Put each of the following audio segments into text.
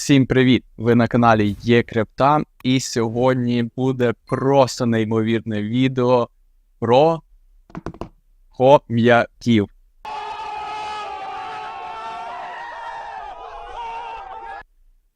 Всім привіт! Ви на каналі Є Крипта, і сьогодні буде просто неймовірне відео про хом'яків.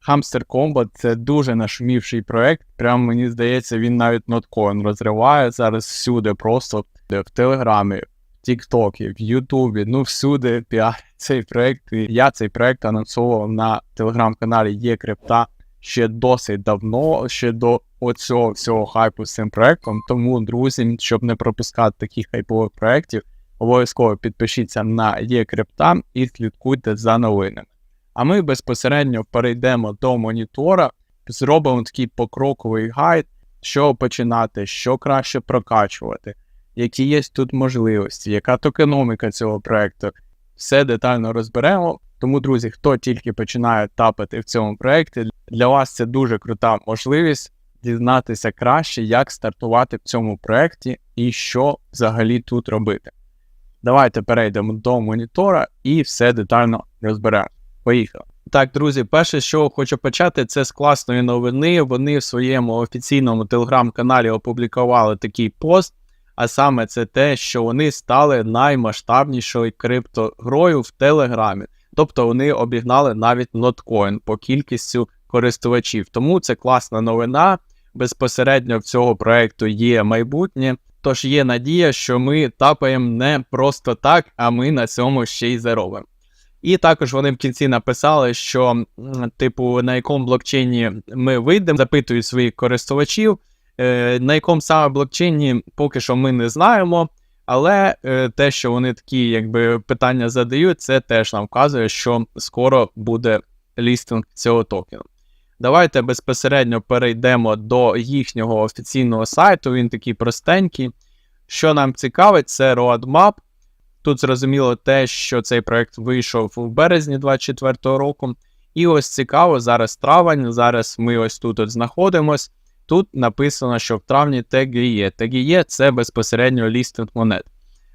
Hamster Combat це дуже нашумівший проект. Прям мені здається, він навіть ноткоін розриває зараз всюди, просто в Телеграмі, Тіктокі, в Ютубі, ну всюди піарять цей проект. І я цей проект анонсував на телеграм-каналі Є Крипта ще досить давно, ще до оцього всього хайпу з цим проектом. Тому, друзі, щоб не пропускати таких хайпових проєктів, обов'язково підпишіться на Є Крипта і слідкуйте за новинами. А ми безпосередньо перейдемо до монітора, зробимо такий покроковий гайд, що починати, що краще прокачувати, які є тут можливості, яка токеноміка цього проекту. Все детально розберемо. Тому, друзі, хто тільки починає тапати в цьому проєкті, для вас це дуже крута можливість дізнатися краще, як стартувати в цьому проєкті і що взагалі тут робити. Давайте перейдемо до монітора і все детально розберемо. Поїхали. Так, друзі, перше, що хочу почати, це з класної новини. Вони в своєму офіційному телеграм-каналі опублікували такий пост, а саме це те, що вони стали наймасштабнішою криптогрою в Телеграмі. Тобто вони обігнали навіть ноткоін по кількістю користувачів. Тому це класна новина. Безпосередньо в цього проекту є майбутнє. Тож є надія, що ми тапаємо не просто так, а ми на цьому ще й заробимо. І також вони в кінці написали, що, типу, на якому блокчейні ми вийдемо, запитують своїх користувачів. Е, на якому саме блокчейні поки що ми не знаємо. Але е, те, що вони такі якби питання задають, це теж нам вказує, що скоро буде лістинг цього токену. Давайте безпосередньо перейдемо до їхнього офіційного сайту. Він такий простенький. Що нам цікавить, це roadmap. Тут зрозуміло те, що цей проект вийшов в березні 2024 року. І ось цікаво, зараз травень, зараз ми ось тут от знаходимось. Тут написано, що в травні TGE. TGE – це безпосередньо лістинг монет.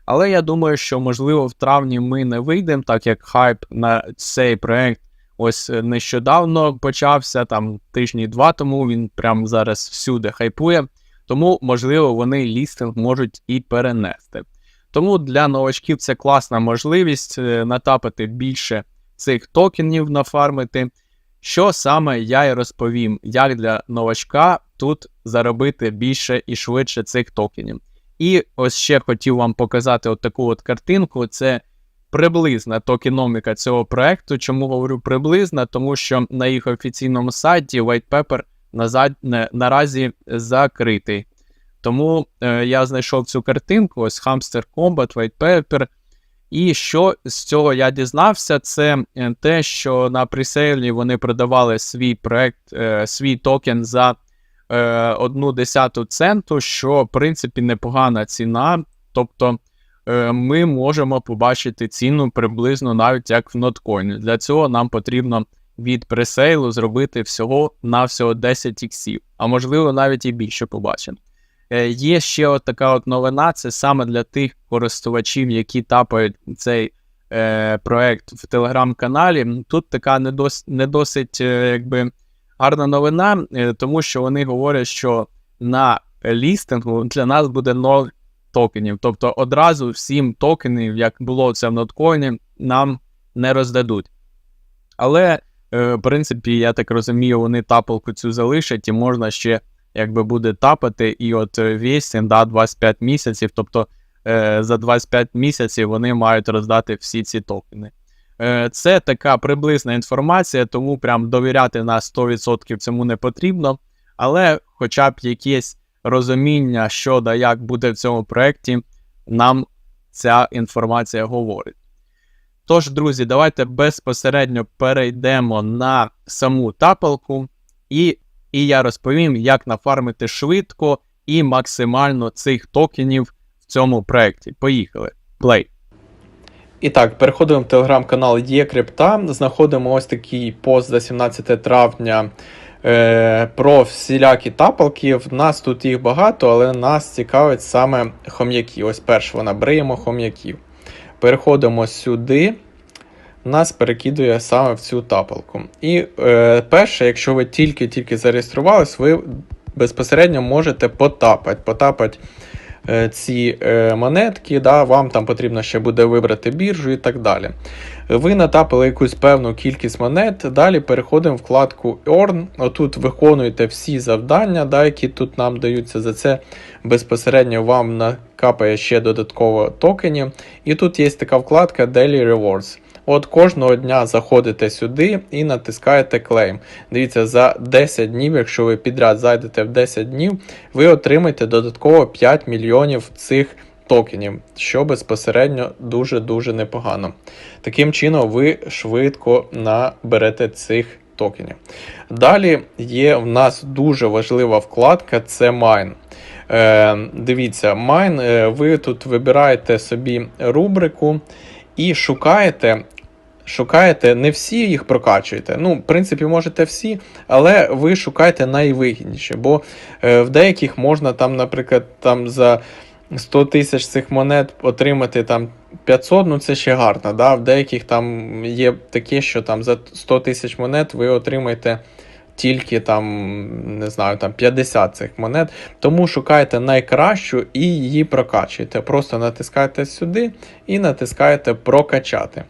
Але я думаю, що можливо в травні ми не вийдемо, так як хайп на цей проект ось нещодавно почався, там тижні два тому він прямо зараз всюди хайпує. Тому, можливо, вони лістинг можуть і перенести. Тому для новачків це класна можливість натапити більше цих токенів, нафармити. Що саме я й розповім, як для новачка тут заробити більше і швидше цих токенів. І ось ще хотів вам показати от таку от картинку. Це приблизна токеноміка цього проекту. Чому говорю приблизна? Тому що на їх офіційному сайті white paper назад, наразі закритий. Тому е, я знайшов цю картинку, ось Hamster Combat, White Paper. І що з цього я дізнався, це те, що на пресейлі вони продавали свій проект, е, свій токен за е, одну десяту центу, що в принципі непогана ціна. Тобто е, ми можемо побачити ціну приблизно навіть як в ноткоїні. Для цього нам потрібно від пресейлу зробити всього на всього 10 іксів, а можливо навіть і більше побачимо. Е, є ще от така от новина, це саме для тих користувачів, які тапають цей е, проект в телеграм-каналі. Тут така не, дос, не досить е, якби, гарна новина, е, тому що вони говорять, що на лістингу для нас буде 0 токенів. Тобто одразу всім токенів, як було це в ноткоїні, нам не роздадуть. Але, е, в принципі, я так розумію, вони тапалку цю залишать і можна ще якби буде тапати, і от вісім, да, 25 місяців. Тобто е, за 25 місяців вони мають роздати всі ці токени. Е, Це така приблизна інформація, тому прям довіряти на 100% цьому не потрібно. Але хоча б якесь розуміння щодо як буде в цьому проєкті, нам ця інформація говорить. Тож, друзі, давайте безпосередньо перейдемо на саму тапалку і і я розповім, як нафармити швидко і максимально цих токенів в цьому проєкті. Поїхали. Play. І так, переходимо в телеграм-канал Крипта. Знаходимо ось такий пост за 17 травня е, про всілякі тапалки. В нас тут їх багато, але нас цікавить саме хом'яки. Ось перша вона бриємо хом'яків. Переходимо сюди. нас перекидує саме в цю тапалку. І е, перше, якщо ви тільки-тільки зареєструвались, ви безпосередньо можете потапати. Потапати ці е, монетки, да, вам там потрібно ще буде вибрати біржу і так далі. Ви натапили якусь певну кількість монет, далі переходимо в вкладку Earn. Отут виконуєте всі завдання, да, які тут нам даються. За це безпосередньо вам накапає ще додатково токенів. І тут є така вкладка Daily Rewards. От кожного дня заходите сюди і натискаєте Claim. Дивіться, за 10 днів, якщо ви підряд зайдете в 10 днів, ви отримаєте додатково 5 мільйонів цих токенів, що безпосередньо дуже-дуже непогано. Таким чином, ви швидко наберете цих токенів. Далі є в нас дуже важлива вкладка це Mine. Е, дивіться, Mine, е, ви тут вибираєте собі рубрику і шукаєте. Шукаєте, не всі їх прокачуєте. Ну, в принципі, можете всі, але ви шукаєте найвигідніше, бо е, в деяких можна там, наприклад, там за 100 тисяч цих монет отримати там 500, ну це ще гарно. Да? В деяких там є таке, що там за 100 тисяч монет ви отримаєте тільки там, не знаю, там 50 цих монет. Тому шукайте найкращу і її прокачуєте. Просто натискаєте сюди і натискаєте прокачати.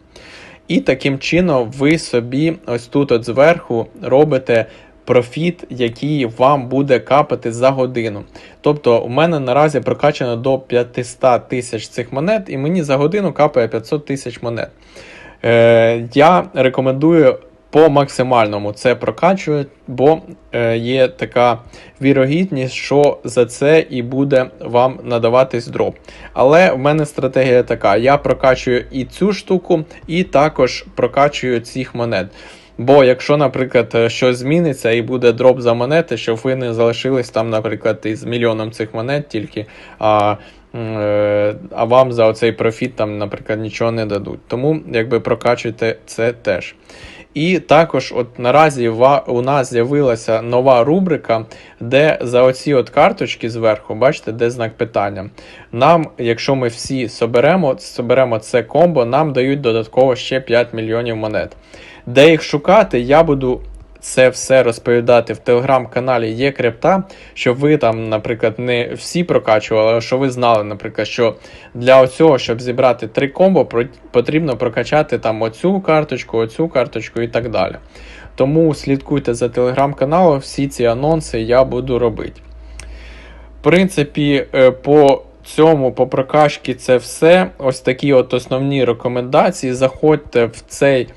І таким чином ви собі ось тут от зверху робите профіт, який вам буде капати за годину. Тобто, у мене наразі прокачано до 500 тисяч цих монет, і мені за годину капає 500 тисяч монет. Е, Я рекомендую по максимальному це прокачувати, бо е, є така вірогідність, що за це і буде вам надаватись дроп. Але в мене стратегія така: я прокачую і цю штуку, і також прокачую цих монет. Бо якщо, наприклад, е, щось зміниться і буде дроп за монети, щоб ви не залишились там, наприклад, із мільйоном цих монет тільки, а е, а вам за оцей профіт, там, наприклад, нічого не дадуть. Тому якби прокачуйте це теж. І також, от наразі у нас з'явилася нова рубрика, де за оці от карточки зверху, бачите, де знак питання. Нам, якщо ми всі соберемо, соберемо це комбо, нам дають додатково ще 5 мільйонів монет. Де їх шукати, я буду це все розповідати в телеграм-каналі є крипта, щоб ви там, наприклад, не всі прокачували, а що ви знали, наприклад, що для цього, щоб зібрати три комбо, потрібно прокачати там оцю карточку, оцю карточку і так далі. Тому слідкуйте за телеграм-каналом, всі ці анонси я буду робити. В принципі, е, по цьому, по прокачці це все. Ось такі от основні рекомендації. Заходьте в цей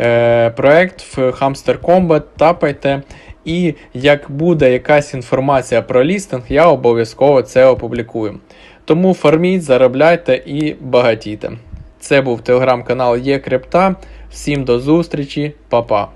е, проект в Hamster Combat, тапайте. І як буде якась інформація про лістинг, я обов'язково це опублікую. Тому фарміть, заробляйте і багатійте. Це був телеграм-канал Є Крипта. Всім до зустрічі, па-па.